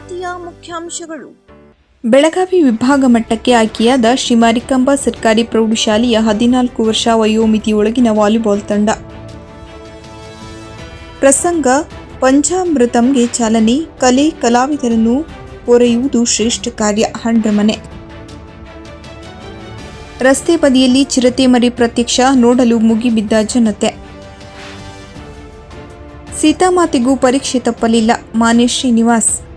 ವಾರ್ತೆಯ ಮುಖ್ಯಾಂಶಗಳು. ಬೆಳಗಾವಿ ವಿಭಾಗ ಮಟ್ಟಕ್ಕೆ ಆಯ್ಕೆಯಾದ ಶ್ರೀ ಮಾರಿಕಾಂಬಾ ಸರ್ಕಾರಿ ಪ್ರೌಢಶಾಲೆಯ ಹದಿನಾಲ್ಕು ವರ್ಷ ವಯೋಮಿತಿಯೊಳಗಿನ ವಾಲಿಬಾಲ್ ತಂಡ. ಪ್ರಸಂಗ, ಪಂಚಾಮೃತಂಗೆ ಚಾಲನೆ, ಕಲೆ, ಕಲಾವಿದರನ್ನು ಪೊರೆಯುವುದು ಶ್ರೇಷ್ಠ ಕಾರ್ಯ, ಹಂಡ್ರಮನೆ. ರಸ್ತೆ ಬದಿಯಲ್ಲಿ ಚಿರತೆ ಮರಿ ಪ್ರತ್ಯಕ್ಷ, ನೋಡಲು ಮುಗಿಬಿದ್ದ ಜನತೆ. ಸೀತಾಮಾತೆಗೂ ಪರೀಕ್ಷೆ ತಪ್ಪಲಿಲ್ಲ, ಮಾನ್ಯ ಶ್ರೀನಿವಾಸ್.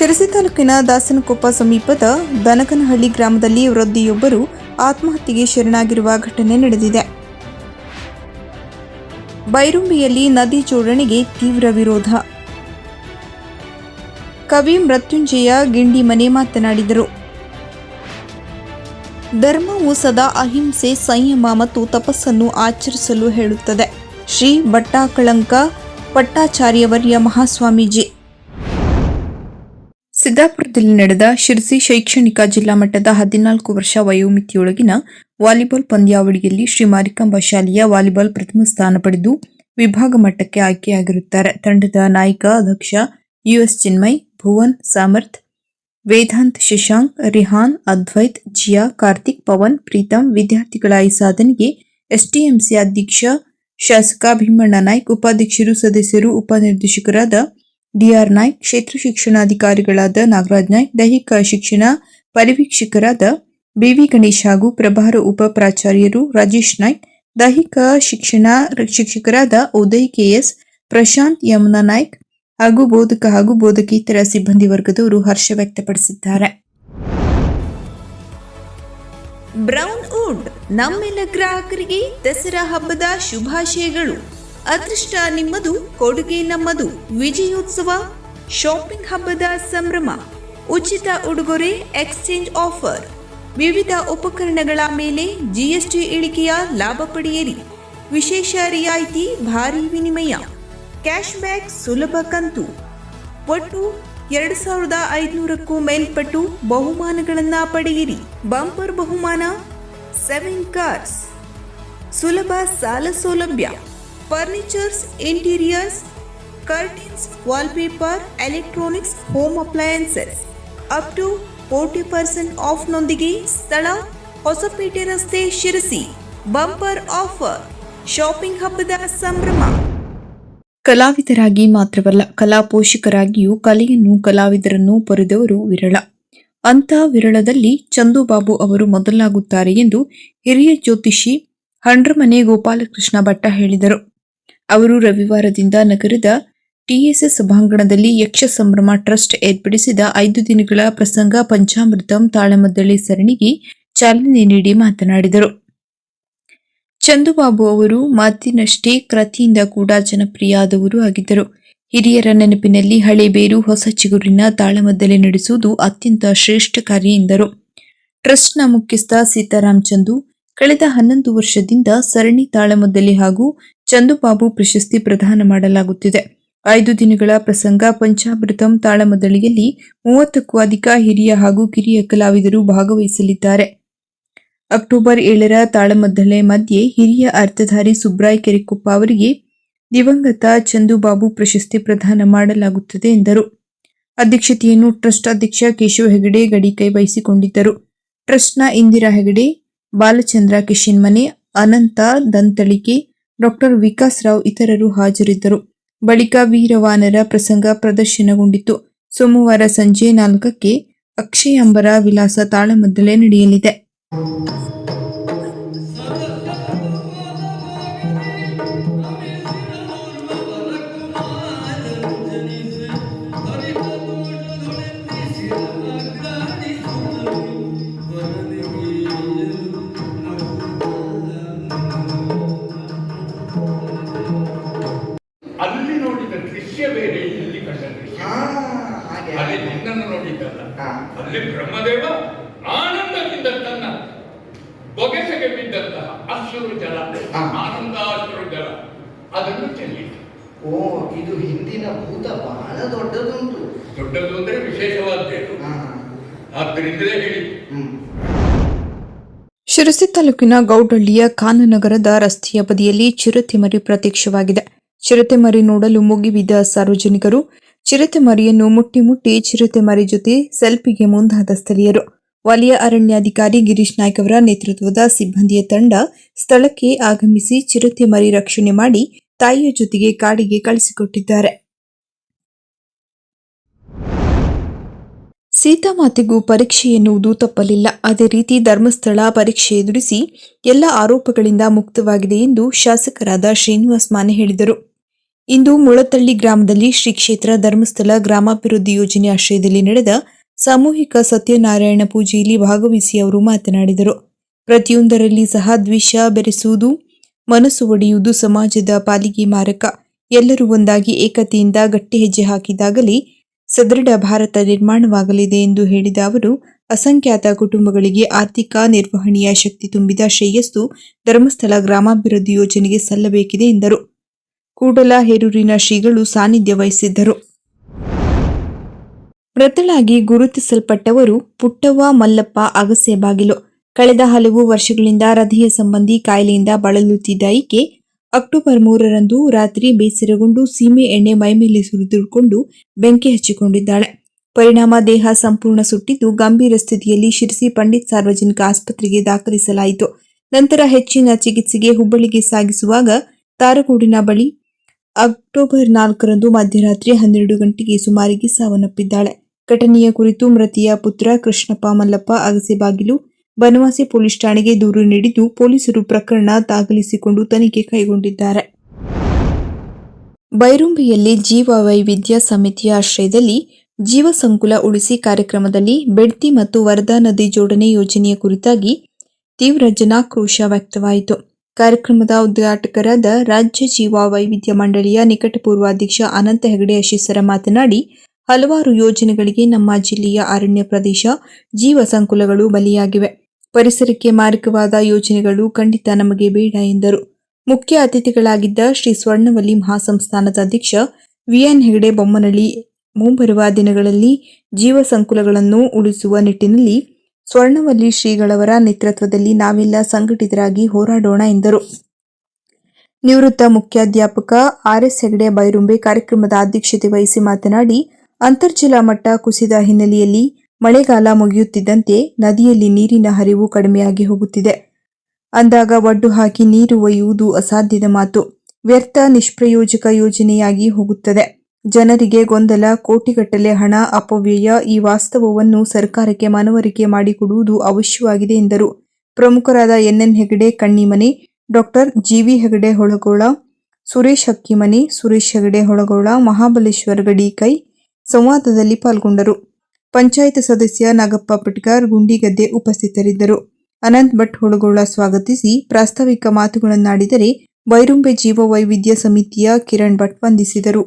ಶಿರಸಿ ತಾಲೂಕಿನ ದಾಸನಕೊಪ್ಪ ಸಮೀಪದ ದನಕನಹಳ್ಳಿ ಗ್ರಾಮದಲ್ಲಿ ವೃದ್ಧಿಯೊಬ್ಬರು ಆತ್ಮಹತ್ಯೆಗೆ ಶರಣಾಗಿರುವ ಘಟನೆ ನಡೆದಿದೆ. ಬೈರುಂಬಿಯಲ್ಲಿ ನದಿ ಜೋಡಣೆಗೆ ತೀವ್ರ ವಿರೋಧ. ಕವಿ ಮೃತ್ಯುಂಜಯ ಗಿಂಡಿ ಮನೆ ಮಾತನಾಡಿದರು. ಧರ್ಮವು ಸದಾ ಅಹಿಂಸೆ ಸಂಯಮ ಮತ್ತು ತಪಸ್ಸನ್ನು ಆಚರಿಸಲು ಹೇಳುತ್ತದೆ. ಶ್ರೀ ಭಟ್ಟಾಕಳಂಕ ಪಟ್ಟಾಚಾರ್ಯವರ್ಯ ಮಹಾಸ್ವಾಮೀಜಿ. ಸಿದ್ದಾಪುರದಲ್ಲಿ ನಡೆದ ಶಿರ್ಸಿ ಶೈಕ್ಷಣಿಕ ಜಿಲ್ಲಾ ಮಟ್ಟದ ಹದಿನಾಲ್ಕು ವರ್ಷ ವಯೋಮಿತಿಯೊಳಗಿನ ವಾಲಿಬಾಲ್ ಪಂದ್ಯಾವಳಿಯಲ್ಲಿ ಶ್ರೀ ಮಾರಿಕಾಂಬಾ ಶಾಲೆಯ ವಾಲಿಬಾಲ್ ಪ್ರಥಮ ಸ್ಥಾನ ಪಡೆದು ವಿಭಾಗ ಮಟ್ಟಕ್ಕೆ ಆಯ್ಕೆಯಾಗಿರುತ್ತಾರೆ. ತಂಡದ ನಾಯಕ, ಅಧ್ಯಕ್ಷ ಯುಎಸ್ ಚಿನ್ಮಯ್, ಭುವನ್, ಸಾಮರ್ಥ್, ವೇದಾಂತ್ ಶಶಾಂಕ್, ರಿಹಾನ್, ಅದ್ವೈತ್, ಜಿಯಾ, ಕಾರ್ತಿಕ್, ಪವನ್, ಪ್ರೀತಮ್ ವಿದ್ಯಾರ್ಥಿಗಳ ಈ ಸಾಧನೆಗೆ ಎಸ್ಟಿಎಂಸಿ ಅಧ್ಯಕ್ಷ ಶಾಸಕ ಭೀಮಣ್ಣ ನಾಯ್ಕ್, ಉಪಾಧ್ಯಕ್ಷರು, ಸದಸ್ಯರು, ಉಪನಿರ್ದೇಶಕರಾದ ಡಿಆರ್ ನಾಯ್ಕ್ ಕ್ಷೇತ್ರ ಶಿಕ್ಷಣಾಧಿಕಾರಿಗಳಾದ ನಾಗರಾಜ್ ನಾಯ್ಕ್ ದೈಹಿಕ ಶಿಕ್ಷಣ ಪರಿವೀಕ್ಷಕರಾದ ಬಿವಿ ಗಣೇಶ್ ಹಾಗೂ ಪ್ರಭಾರ ಉಪ ಪ್ರಾಚಾರ್ಯರು ರಾಜೇಶ್ ನಾಯ್ಕ್ ದೈಹಿಕ ಶಿಕ್ಷಣ ಶಿಕ್ಷಕರಾದ ಉದಯ್ ಕೆಎಸ್, ಪ್ರಶಾಂತ್ ಯಮುನಾ ನಾಯ್ಕ್ ಹಾಗೂ ಬೋಧಕ ಹಾಗೂ ಬೋಧಕೇತರ ಸಿಬ್ಬಂದಿ ವರ್ಗದವರು ಹರ್ಷ ವ್ಯಕ್ತಪಡಿಸಿದ್ದಾರೆ. ಬ್ರೌನ್ ವುಡ್, ನಮ್ಮೆಲ್ಲ ಗ್ರಾಹಕರಿಗೆ ದಸರಾ ಹಬ್ಬದ ಶುಭಾಶಯಗಳು. ಅದೃಷ್ಟ ನಿಮ್ಮದು, ಕೊಡುಗೆ ನಮ್ಮದು. ವಿಜಯೋತ್ಸವ ಶಾಪಿಂಗ್ ಹಬ್ಬದ ಸಂಭ್ರಮ, ಉಚಿತ ಉಡುಗೊರೆ ಎಕ್ಸ್ಚೇಂಜ್ ಆಫರ್ ವಿವಿಧ ಉಪಕರಣಗಳ ಮೇಲೆ ಜಿಎಸ್ಟಿ ಇಳಿಕೆಯ ಲಾಭ ಪಡೆಯಿರಿ. ವಿಶೇಷ ರಿಯಾಯಿತಿ, ಭಾರಿ ವಿನಿಮಯ. ಕ್ಯಾಶ್ ಬ್ಯಾಕ್ ಸುಲಭ ಕಂತು. ಒಟ್ಟು ಎರಡು ಸಾವಿರದ ಐದುನೂರಕ್ಕೂ ಮೇಲ್ಪಟ್ಟು ಬಹುಮಾನಗಳನ್ನು ಪಡೆಯಿರಿ. ಬಂಪರ್ ಬಹುಮಾನ ಸೆವೆನ್ ಕಾರ್ಸ್ ಸುಲಭ ಸಾಲ ಸೌಲಭ್ಯ. Furnitures interiors curtains wallpaper electronics home appliances up to forty percent ಆಫ್ನೊಂದಿಗೆ ಸ್ಥಳ, ಹೊಸಪೇಟೆ ರಸ್ತೆ ಶಿರಸಿ. ಬಂಪರ್ ಆಫರ್ ಶಾಪಿಂಗ್ ಹಬ್ಬದ ಸಂಭ್ರಮ. ಕಲಾವಿದರಾಗಿ ಮಾತ್ರವಲ್ಲ, ಕಲಾ ಪೋಷಕರಾಗಿಯೂ ಕಲೆಯನ್ನು ಕಲಾವಿದರನ್ನು ಪೊರೆದವರು ವಿರಳ. ಅಂತ ವಿರಳದಲ್ಲಿ ಚಂದುಬಾಬು ಅವರು ಮೊದಲಾಗುತ್ತಾರೆ ಎಂದು ಹಿರಿಯ ಜ್ಯೋತಿಷಿ ಹಂಡ್ರಮನೆ ಗೋಪಾಲಕೃಷ್ಣ ಭಟ್ಟ ಹೇಳಿದರು. ಅವರು ರವಿವಾರದಿಂದ ನಗರದ ಟಿಎಸ್ಎಸ್ ಸಭಾಂಗಣದಲ್ಲಿ ಯಕ್ಷ ಸಂಭ್ರಮ ಟ್ರಸ್ಟ್ ಏರ್ಪಡಿಸಿದ ಐದು ದಿನಗಳ ಪ್ರಸಂಗ ಪಂಚಾಮೃತಂ ತಾಳಮದ್ದಳೆ ಸರಣಿಗೆ ಚಾಲನೆ ನೀಡಿ ಮಾತನಾಡಿದರು. ಚಂದುಬಾಬು ಅವರು ಮಾತಿನಷ್ಟೇ ಕೃತಿಯಿಂದ ಕೂಡ ಜನಪ್ರಿಯಾದವರು ಆಗಿದ್ದರು. ಹಿರಿಯರ ನೆನಪಿನಲ್ಲಿ ಹಳೆಬೇರು ಹೊಸ ಚಿಗುರಿನ ತಾಳಮದ್ದಲೆ ನಡೆಸುವುದು ಅತ್ಯಂತ ಶ್ರೇಷ್ಠ ಕಾರ್ಯ ಎಂದರು. ಟ್ರಸ್ಟ್ನ ಮುಖ್ಯಸ್ಥ ಸೀತಾರಾಮ್ ಚಂದು, ಕಳೆದ ಹನ್ನೊಂದು ವರ್ಷದಿಂದ ಸರಣಿ ತಾಳಮದ್ದಲೆ ಹಾಗೂ ಚಂದುಬಾಬು ಪ್ರಶಸ್ತಿ ಪ್ರದಾನ ಮಾಡಲಾಗುತ್ತಿದೆ. ಐದು ದಿನಗಳ ಪ್ರಸಂಗ ಪಂಚಾಮೃತಂ ತಾಳಮದಳಿಯಲ್ಲಿ ಮೂವತ್ತಕ್ಕೂ ಅಧಿಕ ಹಿರಿಯ ಹಾಗೂ ಕಿರಿಯ ಕಲಾವಿದರು ಭಾಗವಹಿಸಲಿದ್ದಾರೆ. ಅಕ್ಟೋಬರ್ ಏಳರ ತಾಳಮದ್ದಳೆ ಮಧ್ಯೆ ಹಿರಿಯ ಅರ್ಥಧಾರಿ ಸುಬ್ರಾಯ್ ಕೆರೆಕೊಪ್ಪ ಅವರಿಗೆ ದಿವಂಗತ ಚಂದುಬಾಬು ಪ್ರಶಸ್ತಿ ಪ್ರದಾನ ಮಾಡಲಾಗುತ್ತದೆ ಎಂದರು. ಅಧ್ಯಕ್ಷತೆಯನ್ನು ಟ್ರಸ್ಟ್ ಅಧ್ಯಕ್ಷ ಕೇಶವ ಹೆಗಡೆ ಗಡಿ ಕೈ ವಹಿಸಿಕೊಂಡಿದ್ದರು. ಟ್ರಸ್ಟ್ನ ಇಂದಿರಾ ಹೆಗಡೆ, ಬಾಲಚಂದ್ರ ಕಿಶಿನ್ಮನೆ ಅನಂತ ದಂತಳಿಕೆ ಡಾಕ್ಟರ್ ವಿಕಾಸ್ ರಾವ್ ಇತರರು ಹಾಜರಿದ್ದರು. ಬಳಿಕ ವೀರವಾನರ ಪ್ರಸಂಗ ಪ್ರದರ್ಶನಗೊಂಡಿತು. ಸೋಮವಾರ ಸಂಜೆ ನಾಲ್ಕಕ್ಕೆ ಅಕ್ಷಯಾಂಬರ ವಿಲಾಸ ತಾಳಮದ್ದಲೆ ನಡೆಯಲಿದೆ. ಅಲ್ಲಿ ಬ್ರಹ್ಮದೇವ ಆನಂದದಿಂದ ತನ್ನ ಬೊಗೆಸೆಗೆ ಬಿದ್ದಂತಹ ಅಶ್ರು ಜಲ. ಆನಂದ ಅಶ್ರು ಜಲ ಅದನ್ನು ಚೆಲ್ಲಿತು. ಓ ಇದು ಹಿಂದಿನ ಭೂತ ಬಹಳ ದೊಡ್ಡದುಂಟು. ದೊಡ್ಡದು ಅಂದ್ರೆ ವಿಶೇಷವಾದ್ದೇನು ಆದ್ದರಿಂದಲೇ ಹೇಳಿ ಹ್ಮ್. ಶಿರಸಿ ತಾಲೂಕಿನ ಗೌಡಳ್ಳಿಯ ಕಾನನಗರದ ರಸ್ತೆಯ ಬದಿಯಲ್ಲಿ ಚಿರತೆ ಮರಿ ಪ್ರತ್ಯಕ್ಷವಾಗಿದೆ. ಚಿರತೆ ಮರಿ ನೋಡಲು ಮುಗಿಬಿದ್ದ ಸಾರ್ವಜನಿಕರು ಚಿರತೆ ಮರಿಯನ್ನು ಮುಟ್ಟಿ ಮುಟ್ಟಿ ಚಿರತೆ ಮರಿ ಜೊತೆ ಸೆಲ್ಫಿಗೆ ಮುಂದಾದ ಸ್ಥಳೀಯರು. ವಲಯ ಅರಣ್ಯಾಧಿಕಾರಿ ಗಿರೀಶ್ ನಾಯ್ಕ್ ಅವರ ನೇತೃತ್ವದ ಸಿಬ್ಬಂದಿಯ ತಂಡ ಸ್ಥಳಕ್ಕೆ ಆಗಮಿಸಿ ಚಿರತೆ ಮರಿ ರಕ್ಷಣೆ ಮಾಡಿ ತಾಯಿಯ ಜೊತೆಗೆ ಕಾಡಿಗೆ ಕಳಿಸಿಕೊಟ್ಟಿದ್ದಾರೆ. ಸೀತಾಮಾತೆಗೂ ಪರೀಕ್ಷೆ ಎನ್ನುವುದು ತಪ್ಪಲಿಲ್ಲ. ಅದೇ ರೀತಿ ಧರ್ಮಸ್ಥಳ ಪರೀಕ್ಷೆ ಎದುರಿಸಿ ಎಲ್ಲ ಆರೋಪಗಳಿಂದ ಮುಕ್ತವಾಗಿದೆ ಎಂದು ಶಾಸಕರಾದ ಶ್ರೀನಿವಾಸ್ ಮಾನೆ ಹೇಳಿದರು. ಇಂದು ಮುಳತಳ್ಳಿ ಗ್ರಾಮದಲ್ಲಿ ಶ್ರೀ ಕ್ಷೇತ್ರ ಧರ್ಮಸ್ಥಳ ಗ್ರಾಮಾಭಿವೃದ್ಧಿ ಯೋಜನೆ ಆಶ್ರಯದಲ್ಲಿ ನಡೆದ ಸಾಮೂಹಿಕ ಸತ್ಯನಾರಾಯಣ ಪೂಜೆಯಲ್ಲಿ ಭಾಗವಹಿಸಿ ಅವರು ಮಾತನಾಡಿದರು. ಪ್ರತಿಯೊಂದರಲ್ಲಿ ಸಹ ದ್ವೇಷ ಬೆರೆಸುವುದು, ಮನಸ್ಸು ಒಡೆಯುವುದು ಸಮಾಜದ ಪಾಲಿಗೆ ಮಾರಕ. ಎಲ್ಲರೂ ಒಂದಾಗಿ ಏಕತೆಯಿಂದ ಗಟ್ಟಿ ಹೆಜ್ಜೆ ಹಾಕಿದಾಗಲೇ ಸದೃಢ ಭಾರತ ನಿರ್ಮಾಣವಾಗಲಿದೆ ಎಂದು ಹೇಳಿದ ಅವರು, ಅಸಂಖ್ಯಾತ ಕುಟುಂಬಗಳಿಗೆ ಆರ್ಥಿಕ ನಿರ್ವಹಣೆಯ ಶಕ್ತಿ ತುಂಬಿದ ಶ್ರೇಯಸ್ಸು ಧರ್ಮಸ್ಥಳ ಗ್ರಾಮಾಭಿವೃದ್ಧಿ ಯೋಜನೆಗೆ ಸಲ್ಲಬೇಕಿದೆ ಎಂದರು. ಕೂಡಲ ಹೇರೂರಿನ ಶ್ರೀಗಳು ಸಾನ್ನಿಧ್ಯ ವಹಿಸಿದ್ದರು. ಮೃತಳಾಗಿ ಗುರುತಿಸಲ್ಪಟ್ಟವರು ಪುಟ್ಟವ್ವ, ಮಲ್ಲಪ್ಪ, ಅಗಸೆ ಬಾಗಿಲು. ಕಳೆದ ಹಲವು ವರ್ಷಗಳಿಂದ ಹೃದಯ ಸಂಬಂಧಿ ಕಾಯಿಲೆಯಿಂದ ಬಳಲುತ್ತಿದ್ದ ಈಕೆ ಅಕ್ಟೋಬರ್ ಮೂರರಂದು ರಾತ್ರಿ ಬೇಸರಗೊಂಡು ಸೀಮೆ ಎಣ್ಣೆ ಮೈಮೇಲೆ ಸುರಿದುಕೊಂಡು ಬೆಂಕಿ ಹಚ್ಚಿಕೊಂಡಿದ್ದಾಳೆ. ಪರಿಣಾಮ ದೇಹ ಸಂಪೂರ್ಣ ಸುಟ್ಟಿದ್ದು ಗಂಭೀರ ಸ್ಥಿತಿಯಲ್ಲಿ ಶಿರಸಿ ಪಂಡಿತ್ ಸಾರ್ವಜನಿಕ ಆಸ್ಪತ್ರೆಗೆ ದಾಖಲಿಸಲಾಯಿತು. ನಂತರ ಹೆಚ್ಚಿನ ಚಿಕಿತ್ಸೆಗೆ ಹುಬ್ಬಳ್ಳಿಗೆ ಸಾಗಿಸುವಾಗ ತಾರಗೂಡಿನ ಬಳಿ ಅಕ್ಟೋಬರ್ ನಾಲ್ಕರಂದು ಮಧ್ಯರಾತ್ರಿ ಹನ್ನೆರಡು ಗಂಟೆಗೆ ಸುಮಾರಿಗೆ ಸಾವನ್ನಪ್ಪಿದ್ದಾಳೆ. ಘಟನೆಯ ಕುರಿತು ಮೃತಿಯ ಪುತ್ರ ಕೃಷ್ಣಪ್ಪ ಮಲ್ಲಪ್ಪ ಅಗಸೆಬಾಗಿಲು ಬನವಾಸಿ ಪೊಲೀಸ್ ಠಾಣೆಗೆ ದೂರು ನೀಡಿದ್ದು ಪೊಲೀಸರು ಪ್ರಕರಣ ದಾಖಲಿಸಿಕೊಂಡು ತನಿಖೆ ಕೈಗೊಂಡಿದ್ದಾರೆ. ಬೈರುಂಬಿಯಲ್ಲಿ ಜೀವ ವೈವಿಧ್ಯ ಸಮಿತಿಯ ಆಶ್ರಯದಲ್ಲಿ ಜೀವ ಸಂಕುಲ ಉಳಿಸಿ ಕಾರ್ಯಕ್ರಮದಲ್ಲಿ ಬೆಡ್ತಿ ಮತ್ತು ವರದಾ ನದಿ ಜೋಡಣೆ ಯೋಜನೆಯ ಕುರಿತಾಗಿ ತೀವ್ರ ಜನಾಕ್ರೋಶ ವ್ಯಕ್ತವಾಯಿತು. ಕಾರ್ಯಕ್ರಮದ ಉದ್ಘಾಟಕರಾದ ರಾಜ್ಯ ಜೀವ ವೈವಿಧ್ಯ ಮಂಡಳಿಯ ನಿಕಟಪೂರ್ವ ಅಧ್ಯಕ್ಷ ಅನಂತ ಹೆಗಡೆ ಅಶೀಸರ ಮಾತನಾಡಿ, ಹಲವಾರು ಯೋಜನೆಗಳಿಗೆ ನಮ್ಮ ಜಿಲ್ಲೆಯ ಅರಣ್ಯ ಪ್ರದೇಶ ಜೀವ ಸಂಕುಲಗಳು ಬಲಿಯಾಗಿವೆ. ಪರಿಸರಕ್ಕೆ ಮಾರಕವಾದ ಯೋಜನೆಗಳು ಖಂಡಿತ ನಮಗೆ ಬೇಡ ಎಂದರು. ಮುಖ್ಯ ಅತಿಥಿಗಳಾಗಿದ್ದ ಶ್ರೀ ಸ್ವರ್ಣವಲ್ಲಿ ಮಹಾಸಂಸ್ಥಾನದ ಅಧ್ಯಕ್ಷ ವಿಎನ್ ಹೆಗಡೆ ಬೊಮ್ಮನಳ್ಳಿ ಮುಂಬರುವ ದಿನಗಳಲ್ಲಿ ಜೀವ ಸಂಕುಲಗಳನ್ನು ಉಳಿಸುವ ನಿಟ್ಟಿನಲ್ಲಿ ಸ್ವರ್ಣವಲ್ಲಿ ಶ್ರೀಗಳವರ ನೇತೃತ್ವದಲ್ಲಿ ನಾವೆಲ್ಲ ಸಂಘಟಿತರಾಗಿ ಹೋರಾಡೋಣ ಎಂದರು. ನಿವೃತ್ತ ಮುಖ್ಯಾಧ್ಯಾಪಕ ಆರ್ಎಸ್ ಹೆಗಡೆ ಬೈರುಂಬೆ ಕಾರ್ಯಕ್ರಮದ ಅಧ್ಯಕ್ಷತೆ ವಹಿಸಿ ಮಾತನಾಡಿ ಅಂತರ್ಜಲ ಮಟ್ಟ ಕುಸಿದ ಹಿನ್ನೆಲೆಯಲ್ಲಿ ಮಳೆಗಾಲ ಮುಗಿಯುತ್ತಿದ್ದಂತೆ ನದಿಯಲ್ಲಿ ನೀರಿನ ಹರಿವು ಕಡಿಮೆಯಾಗಿ ಹೋಗುತ್ತಿದೆ. ಅಂದಾಗ ಒಡ್ಡು ಹಾಕಿ ನೀರು ಒಯ್ಯುವುದು ಅಸಾಧ್ಯದ ಮಾತು. ವ್ಯರ್ಥ ನಿಷ್ಪ್ರಯೋಜಕ ಯೋಜನೆಯಾಗಿ ಹೋಗುತ್ತದೆ. ಜನರಿಗೆ ಗೊಂದಲ, ಕೋಟಿಗಟ್ಟಲೆ ಹಣ ಅಪವ್ಯಯ ಈ ವಾಸ್ತವವನ್ನು ಸರ್ಕಾರಕ್ಕೆ ಮನವರಿಕೆ ಮಾಡಿಕೊಡುವುದು ಅವಶ್ಯವಾಗಿದೆ ಎಂದರು. ಪ್ರಮುಖರಾದ NN Hegde, Kannimane, doctor GV Hegde Holagola, Suresh Hakkimani Suresh Hegde Holagola, Mahabaleshwara Gadikai ಸಂವಾದದಲ್ಲಿ ಪಾಲ್ಗೊಂಡರು. ಪಂಚಾಯತ್ ಸದಸ್ಯ ನಾಗಪ್ಪ ಪಟ್ಕಾರ್ ಗುಂಡಿಗದ್ದೆ ಉಪಸ್ಥಿತರಿದ್ದರು. ಅನಂತ್ ಭಟ್ ಹೊಳಗೋಳ ಸ್ವಾಗತಿಸಿ ಪ್ರಾಸ್ತಾವಿಕ ಮಾತುಗಳನ್ನಾಡಿದರೆ ಬೈರುಂಬೆ ಜೀವ ವೈವಿಧ್ಯ ಸಮಿತಿಯ ಕಿರಣ್ ಭಟ್ ವಂದಿಸಿದರು.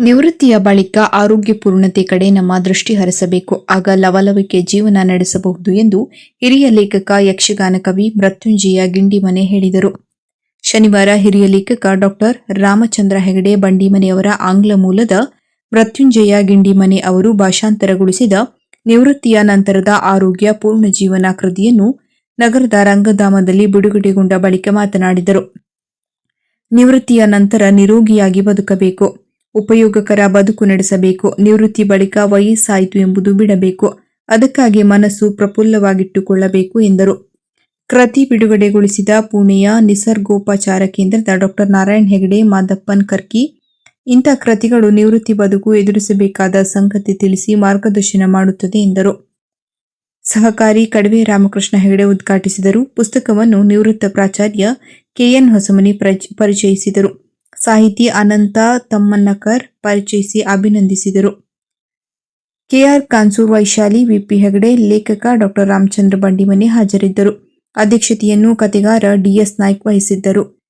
ನಿವೃತ್ತಿಯ ಬಳಿಕ ಆರೋಗ್ಯಪೂರ್ಣತೆ ಕಡೆ ನಮ್ಮ ದೃಷ್ಟಿ ಹರಿಸಬೇಕು. ಆಗ ಲವಲವಿಕೆ ಜೀವನ ನಡೆಸಬಹುದು ಎಂದು ಹಿರಿಯ ಲೇಖಕ, ಯಕ್ಷಗಾನ ಕವಿ ಮೃತ್ಯುಂಜಯ ಗಿಂಡಿಮನೆ ಹೇಳಿದರು. ಶನಿವಾರ ಹಿರಿಯ ಲೇಖಕ ಡಾಕ್ಟರ್ ರಾಮಚಂದ್ರ ಹೆಗಡೆ ಬಂಡಿಮನೆಯವರ ಆಂಗ್ಲ ಮೂಲದ ಮೃತ್ಯುಂಜಯ ಗಿಂಡಿಮನೆ ಅವರು ಭಾಷಾಂತರಗೊಳಿಸಿದ ನಿವೃತ್ತಿಯ ನಂತರದ ಆರೋಗ್ಯ ಪೂರ್ಣ ಜೀವನ ಕೃತಿಯನ್ನು ನಗರದ ರಂಗಧಾಮದಲ್ಲಿ ಬಿಡುಗಡೆಗೊಂಡ ಬಳಿಕ ಮಾತನಾಡಿದರು. ನಿವೃತ್ತಿಯ ನಂತರ ನಿರೋಗಿಯಾಗಿ ಬದುಕಬೇಕು. ಉಪಯೋಗಕರ ಬದುಕು ನಡೆಸಬೇಕು, ನಿವೃತ್ತಿ ಬಳಿಕ ವಯಸ್ಸಾಯಿತು ಎಂಬುದು ಬಿಡಬೇಕು, ಅದಕ್ಕಾಗಿ ಮನಸ್ಸು ಪ್ರಫುಲ್ಲವಾಗಿಟ್ಟುಕೊಳ್ಳಬೇಕು ಎಂದರು. ಕೃತಿ ಬಿಡುಗಡೆಗೊಳಿಸಿದ ಪುಣೆಯ ನಿಸರ್ಗೋಪಚಾರ ಕೇಂದ್ರದ ಡಾಕ್ಟರ್ ನಾರಾಯಣ್ ಹೆಗಡೆ, ಮಾದಪ್ಪನ್ ಕರ್ಕಿ, ಇಂಥ ಕೃತಿಗಳು ನಿವೃತ್ತಿ ಬದುಕು ಎದುರಿಸಬೇಕಾದ ಸಂಗತಿ ತಿಳಿಸಿ ಮಾರ್ಗದರ್ಶನ ಮಾಡುತ್ತದೆ ಎಂದರು. ಸಹಕಾರಿ ಕಡವೆ ರಾಮಕೃಷ್ಣ ಹೆಗಡೆ ಉದ್ಘಾಟಿಸಿದರು. ಪುಸ್ತಕವನ್ನು ನಿವೃತ್ತ ಪ್ರಾಚಾರ್ಯ ಕೆಎನ್ ಹೊಸಮನಿ ಪ್ರಚ್- ಪರಿಚಯಿಸಿದರು. ಸಾಹಿತಿ ಅನಂತ ತಮ್ಮನ್ನಕರ್ ಪರಿಚಯಿಸಿ ಅಭಿನಂದಿಸಿದರು. ಕೆಆರ್ ಕಾನ್ಸೂರ್ ವೈಶಾಲಿ, ವಿಪಿ ಹೆಗಡೆ, ಲೇಖಕ ಡಾಕ್ಟರ್ ರಾಮಚಂದ್ರ ಬಂಡಿಮನೆ ಹಾಜರಿದ್ದರು. ಅಧ್ಯಕ್ಷತೆಯನ್ನು ಕತೆಗಾರ ಡಿಎಸ್ ನಾಯ್ಕ್ ವಹಿಸಿದ್ದರು.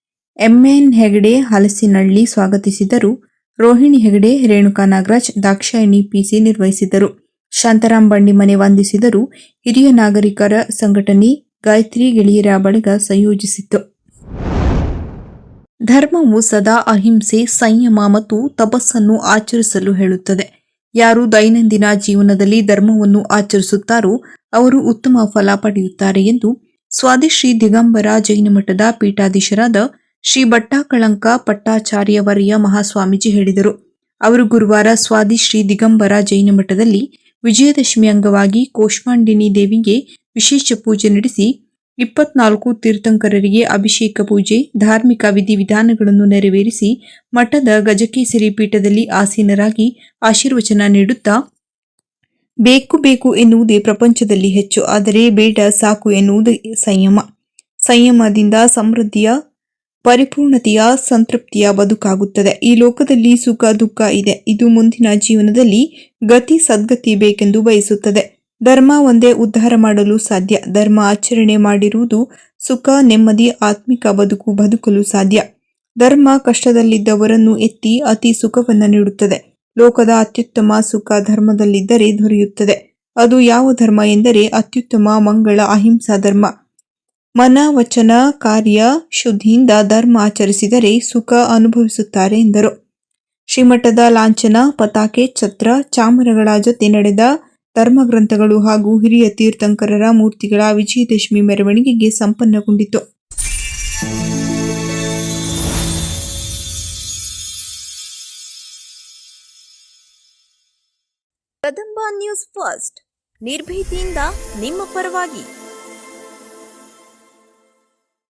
ಎಂಎನ್ ಹೆಗಡೆ ಹಲಸಿನಳ್ಳಿ ಸ್ವಾಗತಿಸಿದರು. ರೋಹಿಣಿ ಹೆಗಡೆ, ರೇಣುಕಾ ನಾಗರಾಜ್, ದಾಕ್ಷಾಯಿಣಿ ಪಿಸಿ ನಿರ್ವಹಿಸಿದರು ಶಾಂತಾರಾಮ್ ಬಂಡಿಮನೆ ವಂದಿಸಿದರು. ಹಿರಿಯ ನಾಗರಿಕರ ಸಂಘಟನೆ ಗಾಯತ್ರಿ ಗೆಳೆಯರ ಬಳಗ ಸಂಯೋಜಿಸಿತ್ತು. ಧರ್ಮವು ಸದಾ ಅಹಿಂಸೆ, ಸಂಯಮ ಮತ್ತು ತಪಸ್ಸನ್ನು ಆಚರಿಸಲು ಹೇಳುತ್ತದೆ. ಯಾರು ದೈನಂದಿನ ಜೀವನದಲ್ಲಿ ಧರ್ಮವನ್ನು ಆಚರಿಸುತ್ತಾರೋ, ಅವರು ಉತ್ತಮ ಫಲ ಪಡೆಯುತ್ತಾರೆ ಎಂದು ಸ್ವಾದಿಶ್ರೀ ದಿಗಂಬರ ಜೈನ ಮಠದ ಪೀಠಾಧೀಶರಾದ ಶ್ರೀ ಭಟ್ಟಾಕಳಂಕ ಪಟ್ಟಾಚಾರ್ಯವರ್ಯ ಮಹಾಸ್ವಾಮೀಜಿ ಹೇಳಿದರು. ಅವರು ಗುರುವಾರ ಸ್ವಾದಿ ಶ್ರೀ ದಿಗಂಬರ ಜೈನ ಮಠದಲ್ಲಿ ವಿಜಯದಶಮಿ ಅಂಗವಾಗಿ ಕೋಷ್ಮಾಂಡಿನಿ ದೇವಿಗೆ ವಿಶೇಷ ಪೂಜೆ ನಡೆಸಿ ಇಪ್ಪತ್ನಾಲ್ಕು ತೀರ್ಥಂಕರರಿಗೆ ಅಭಿಷೇಕ ಪೂಜೆ, ಧಾರ್ಮಿಕ ವಿಧಿವಿಧಾನಗಳನ್ನು ನೆರವೇರಿಸಿ ಮಠದ ಗಜಕೇಸರಿ ಪೀಠದಲ್ಲಿ ಆಸೀನರಾಗಿ ಆಶೀರ್ವಚನ ನೀಡುತ್ತಾ, ಬೇಕು ಬೇಕು ಎನ್ನುವುದೇ ಪ್ರಪಂಚದಲ್ಲಿ ಹೆಚ್ಚು, ಆದರೆ ಬೇಡ, ಸಾಕು ಎನ್ನುವುದು ಸಂಯಮ. ಸಂಯಮದಿಂದ ಸಮೃದ್ಧಿಯ, ಪರಿಪೂರ್ಣತೆಯ, ಸಂತೃಪ್ತಿಯ ಬದುಕಾಗುತ್ತದೆ. ಈ ಲೋಕದಲ್ಲಿ ಸುಖ, ದುಃಖ ಇದೆ. ಇದು ಮುಂದಿನ ಜೀವನದಲ್ಲಿ ಗತಿ, ಸದ್ಗತಿ ಬೇಕೆಂದು ಬಯಸುತ್ತದೆ. ಧರ್ಮ ಒಂದೇ ಉದ್ಧಾರ ಮಾಡಲು ಸಾಧ್ಯ. ಧರ್ಮ ಆಚರಣೆ ಮಾಡಿರುವುದು ಸುಖ, ನೆಮ್ಮದಿ, ಆತ್ಮಿಕ ಬದುಕು, ಬದುಕಲು ಸಾಧ್ಯ. ಧರ್ಮ ಕಷ್ಟದಲ್ಲಿದ್ದವರನ್ನು ಎತ್ತಿ ಅತಿ ಸುಖವನ್ನು ನೀಡುತ್ತದೆ. ಲೋಕದ ಅತ್ಯುತ್ತಮ ಸುಖ ಧರ್ಮದಲ್ಲಿದ್ದರೆ ದೊರೆಯುತ್ತದೆ. ಅದು ಯಾವ ಧರ್ಮ ಎಂದರೆ ಅತ್ಯುತ್ತಮ, ಮಂಗಳ, ಅಹಿಂಸಾ ಧರ್ಮ. ಮನ, ವಚನ, ಕಾರ್ಯ, ಶುದ್ಧಿಯಿಂದ ಧರ್ಮ ಆಚರಿಸಿದರೆ ಸುಖ ಅನುಭವಿಸುತ್ತಾರೆ ಎಂದರು. ಶ್ರೀಮಠದ ಲಾಂಛನ, ಪತಾಕೆ, ಛತ್ರ, ಚಾಮರಗಳ ಜೊತೆ ನಡೆದ ಧರ್ಮಗ್ರಂಥಗಳು ಹಾಗೂ ಹಿರಿಯ ತೀರ್ಥಂಕರರ ಮೂರ್ತಿಗಳ ವಿಜಯದಶಮಿ ಮೆರವಣಿಗೆಗೆ ಸಂಪನ್ನಗೊಂಡಿತು. Kadamba news first. ನಿರ್ಭೀತಿಯಿಂದ ನಿಮ್ಮ ಪರವಾಗಿ.